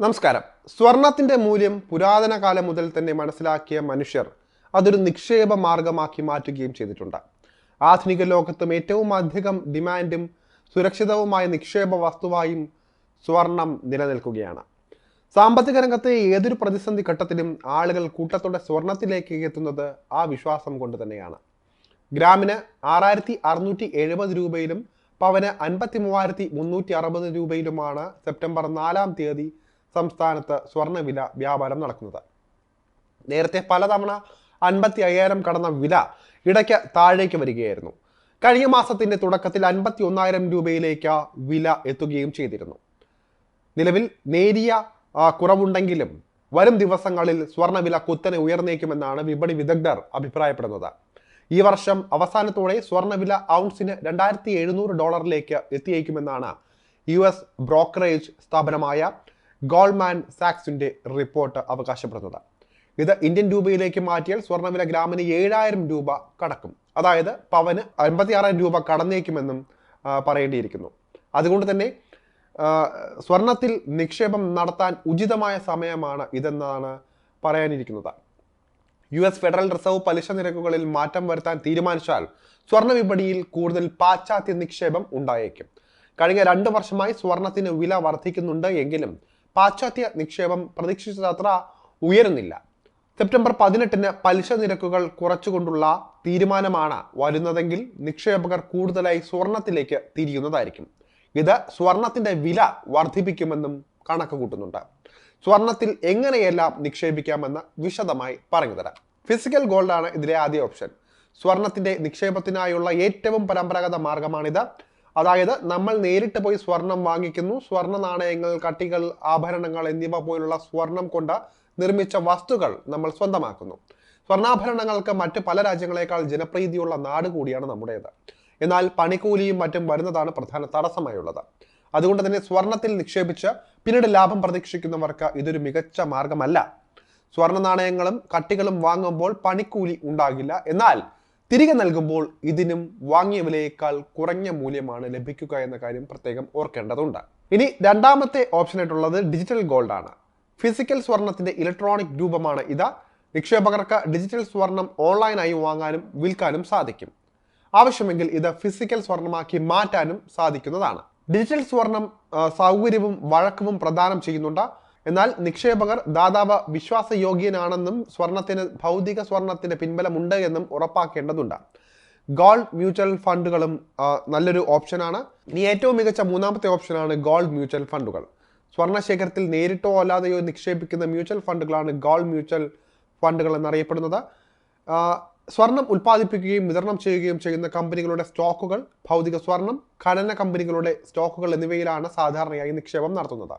നമസ്കാരം. സ്വർണത്തിന്റെ മൂല്യം പുരാതന കാലം മുതൽ തന്നെ മനസ്സിലാക്കിയ മനുഷ്യർ അതൊരു നിക്ഷേപ മാർഗമാക്കി മാറ്റുകയും ചെയ്തിട്ടുണ്ട്. ആധുനിക ലോകത്തും ഏറ്റവും അധികം ഡിമാൻഡും സുരക്ഷിതവുമായ നിക്ഷേപ വസ്തുവായും സ്വർണം നിലനിൽക്കുകയാണ്. സാമ്പത്തിക രംഗത്തെ ഏതൊരു പ്രതിസന്ധി ഘട്ടത്തിലും ആളുകൾ കൂട്ടത്തോടെ സ്വർണത്തിലേക്ക് എത്തുന്നത് ആ വിശ്വാസം കൊണ്ട് തന്നെയാണ്. ഗ്രാമിന് ആറായിരത്തി അറുന്നൂറ്റി എഴുപത് രൂപയിലും പവന് അൻപത്തി മൂവായിരത്തി മുന്നൂറ്റി അറുപത് രൂപയിലുമാണ് സെപ്റ്റംബർ നാലാം തീയതി സംസ്ഥാനത്ത് സ്വർണവില വ്യാപാരം നടക്കുന്നത്. നേരത്തെ പലതവണ അൻപത്തി അയ്യായിരം കടന്ന വില ഇടയ്ക്ക് താഴേക്ക് വരികയായിരുന്നു. കഴിഞ്ഞ മാസത്തിന്റെ തുടക്കത്തിൽ അൻപത്തി ഒന്നായിരം രൂപയിലേക്ക് വില എത്തുകയും ചെയ്തിരുന്നു. നിലവിൽ നേരിയ കുറവുണ്ടെങ്കിലും വരും ദിവസങ്ങളിൽ സ്വർണവില കുത്തനെ ഉയർന്നേക്കുമെന്നാണ് വിപണി വിദഗ്ധർ അഭിപ്രായപ്പെടുന്നത്. ഈ വർഷം അവസാനത്തോടെ സ്വർണവില ഔൺസിന് രണ്ടായിരത്തി എഴുന്നൂറ് ഡോളറിലേക്ക് എത്തിയേക്കുമെന്നാണ് യു എസ് ബ്രോക്കറേജ് സ്ഥാപനമായ ഗോൾമാൻ സാക്സിന്റെ റിപ്പോർട്ട് അവകാശപ്പെടുന്നത്. ഇത് ഇന്ത്യൻ രൂപയിലേക്ക് മാറ്റിയാൽ സ്വർണവില ഗ്രാമിന് ഏഴായിരം രൂപ കടക്കും. അതായത് പവന് അൻപത്തി ആറായിരം രൂപ കടന്നേക്കുമെന്നും പറയേണ്ടിയിരിക്കുന്നു. അതുകൊണ്ട് തന്നെ സ്വർണത്തിൽ നിക്ഷേപം നടത്താൻ ഉചിതമായ സമയമാണ് ഇതെന്നാണ് പറയാനിരിക്കുന്നത്. യു എസ് ഫെഡറൽ റിസർവ് പലിശ നിരക്കുകളിൽ മാറ്റം വരുത്താൻ തീരുമാനിച്ചാൽ സ്വർണ വിപണിയിൽ കൂടുതൽ പാശ്ചാത്യ നിക്ഷേപം ഉണ്ടായേക്കും. കഴിഞ്ഞ രണ്ട് വർഷമായി സ്വർണത്തിന് വില വർദ്ധിക്കുന്നുണ്ട് എങ്കിലും പാശ്ചാത്യ നിക്ഷേപം പ്രതീക്ഷിച്ചത്ര ഉയരുന്നില്ല. സെപ്റ്റംബർ പതിനെട്ടിന് പലിശ നിരക്കുകൾ കുറച്ചുകൊണ്ടുള്ള തീരുമാനമാണ് വരുന്നതെങ്കിൽ നിക്ഷേപകർ കൂടുതലായി സ്വർണത്തിലേക്ക് തിരിയുന്നതായിരിക്കും. ഇത് സ്വർണത്തിന്റെ വില വർദ്ധിപ്പിക്കുമെന്നും കണക്ക് കൂട്ടുന്നുണ്ട്. സ്വർണത്തിൽ എങ്ങനെയെല്ലാം നിക്ഷേപിക്കാമെന്ന് വിശദമായി പറഞ്ഞുതരാം ഫിസിക്കൽ ഗോൾഡാണ് ഇതിലെ ആദ്യ ഓപ്ഷൻ സ്വർണത്തിന്റെ നിക്ഷേപത്തിനായുള്ള ഏറ്റവും പരമ്പരാഗത മാർഗമാണിത്. അതായത് നമ്മൾ നേരിട്ട് പോയി സ്വർണം വാങ്ങിക്കുന്നു. സ്വർണ നാണയങ്ങൾ കട്ടികൾ ആഭരണങ്ങൾ എന്നിവ പോലുള്ള സ്വർണം കൊണ്ട് നിർമ്മിച്ച വസ്തുക്കൾ നമ്മൾ സ്വന്തമാക്കുന്നു. സ്വർണാഭരണങ്ങൾക്ക് മറ്റ് പല രാജ്യങ്ങളെക്കാൾ ജനപ്രീതിയുള്ള നാട് കൂടിയാണ് നമ്മുടേത്. എന്നാൽ പണിക്കൂലിയും മറ്റും വരുന്നതാണ് പ്രധാന തടസ്സമായുള്ളത്. അതുകൊണ്ട് തന്നെ സ്വർണത്തിൽ നിക്ഷേപിച്ച് പിന്നീട് ലാഭം പ്രതീക്ഷിക്കുന്നവർക്ക് ഇതൊരു മികച്ച മാർഗമല്ല. സ്വർണ നാണയങ്ങളും കട്ടികളും വാങ്ങുമ്പോൾ പണിക്കൂലി ഉണ്ടാകില്ല. എന്നാൽ തിരികെ നൽകുമ്പോൾ ഇതിനും വാങ്ങിയ വിലയേക്കാൾ കുറഞ്ഞ മൂല്യമാണ് ലഭിക്കുക എന്ന കാര്യം പ്രത്യേകം ഓർക്കേണ്ടതുണ്ട്. ഇനി രണ്ടാമത്തെ ഓപ്ഷൻ ആയിട്ടുള്ളത് ഡിജിറ്റൽ ഗോൾഡ് ആണ് ഫിസിക്കൽ സ്വർണത്തിന്റെ ഇലക്ട്രോണിക് രൂപമാണ് ഇത്. നിക്ഷേപകർക്ക് ഡിജിറ്റൽ സ്വർണം ഓൺലൈനായി വാങ്ങാനും വിൽക്കാനും സാധിക്കും. ആവശ്യമെങ്കിൽ ഇത് ഫിസിക്കൽ സ്വർണമാക്കി മാറ്റാനും സാധിക്കുന്നതാണ്. ഡിജിറ്റൽ സ്വർണം സൗകര്യവും വഴക്കവും പ്രദാനം ചെയ്യുന്നുണ്ട്. എന്നാൽ നിക്ഷേപകർ ദാതാവ് വിശ്വാസയോഗ്യനാണെന്നും സ്വർണത്തിന് ഭൗതിക സ്വർണത്തിന് പിൻബലമുണ്ട് എന്നും ഉറപ്പാക്കേണ്ടതുണ്ട്. ഗോൾഡ് മ്യൂച്വൽ ഫണ്ടുകളും നല്ലൊരു ഓപ്ഷനാണ്. ഇനി ഏറ്റവും മികച്ച മൂന്നാമത്തെ ഓപ്ഷനാണ് ഗോൾഡ് മ്യൂച്വൽ ഫണ്ടുകൾ. സ്വർണ ശേഖരത്തിൽ നേരിട്ടോ അല്ലാതെയോ നിക്ഷേപിക്കുന്ന മ്യൂച്വൽ ഫണ്ടുകളാണ് ഗോൾഡ് മ്യൂച്വൽ ഫണ്ടുകൾ എന്നറിയപ്പെടുന്നത്. സ്വർണം ഉൽപ്പാദിപ്പിക്കുകയും വിതരണം ചെയ്യുകയും ചെയ്യുന്ന കമ്പനികളുടെ സ്റ്റോക്കുകൾ ഭൗതിക സ്വർണം ഖനന കമ്പനികളുടെ സ്റ്റോക്കുകൾ എന്നിവയിലാണ് സാധാരണയായി നിക്ഷേപം നടത്തുന്നത്.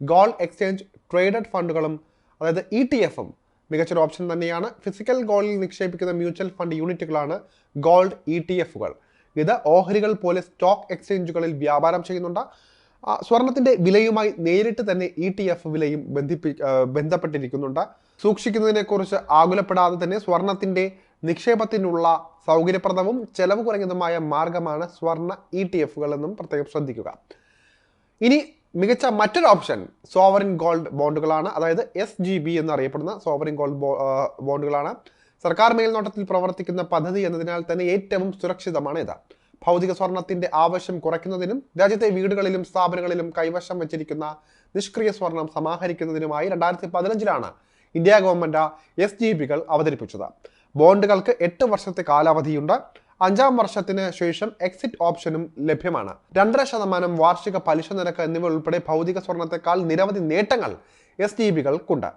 ഗോൾഡ് എക്സ്ചേഞ്ച് ട്രേഡഡ് ഫണ്ടുകളും അതായത് ഇ ടി എഫും മികച്ചൊരു ഓപ്ഷൻ തന്നെയാണ്. ഫിസിക്കൽ ഗോൾഡിൽ നിക്ഷേപിക്കുന്ന മ്യൂച്വൽ ഫണ്ട് യൂണിറ്റുകളാണ് ഗോൾഡ് ഇ ടി എഫുകൾ ഇത് ഓഹരികൾ പോലെ സ്റ്റോക്ക് എക്സ്ചേഞ്ചുകളിൽ വ്യാപാരം ചെയ്യുന്നുണ്ട്. സ്വർണത്തിന്റെ വിലയുമായി നേരിട്ട് തന്നെ ഇ ടി എഫ് വിലയും ബന്ധിപ്പി ബന്ധപ്പെട്ടിരിക്കുന്നുണ്ട്. സൂക്ഷിക്കുന്നതിനെക്കുറിച്ച് ആകുലപ്പെടാതെ തന്നെ സ്വർണത്തിന്റെ നിക്ഷേപത്തിനുള്ള സൗകര്യപ്രദവും ചെലവ് കുറഞ്ഞതുമായ മാർഗമാണ് സ്വർണ ഇ ടി എഫുകൾ എന്നും പ്രത്യേകം ശ്രദ്ധിക്കുക. ഇനി മികച്ച മറ്റൊരു ഓപ്ഷൻ സോവറിൻ ഗോൾഡ് ബോണ്ടുകളാണ്. അതായത് എസ് ജി ബി എന്നറിയപ്പെടുന്ന സോവറിൻ ഗോൾഡ് ബോണ്ടുകളാണ്. സർക്കാർ മേൽനോട്ടത്തിൽ പ്രവർത്തിക്കുന്ന പദ്ധതി എന്നതിനാൽ തന്നെ ഏറ്റവും സുരക്ഷിതമാണ് ഇത് ഭൗതിക സ്വർണത്തിന്റെ ആവശ്യം കുറയ്ക്കുന്നതിനും രാജ്യത്തെ വീടുകളിലും സ്ഥാപനങ്ങളിലും കൈവശം വെച്ചിരിക്കുന്ന നിഷ്ക്രിയ സ്വർണം സമാഹരിക്കുന്നതിനുമായി രണ്ടായിരത്തി പതിനഞ്ചിലാണ് ഇന്ത്യ ഗവൺമെന്റ് എസ് ജി ബികൾ അവതരിപ്പിച്ചത്. ബോണ്ടുകൾക്ക് എട്ട് വർഷത്തെ കാലാവധിയുണ്ട്. അഞ്ചാം വർഷത്തിന് ശേഷം എക്സിറ്റ് ഓപ്ഷനും ലഭ്യമാണ്. രണ്ടര ശതമാനം വാർഷിക പലിശ നിരക്ക് എന്നിവ ഉൾപ്പെടെ ഭൗതിക സ്വർണത്തെക്കാൾ നിരവധി നേട്ടങ്ങൾ എസ് ടി ബികൾക്കുണ്ട്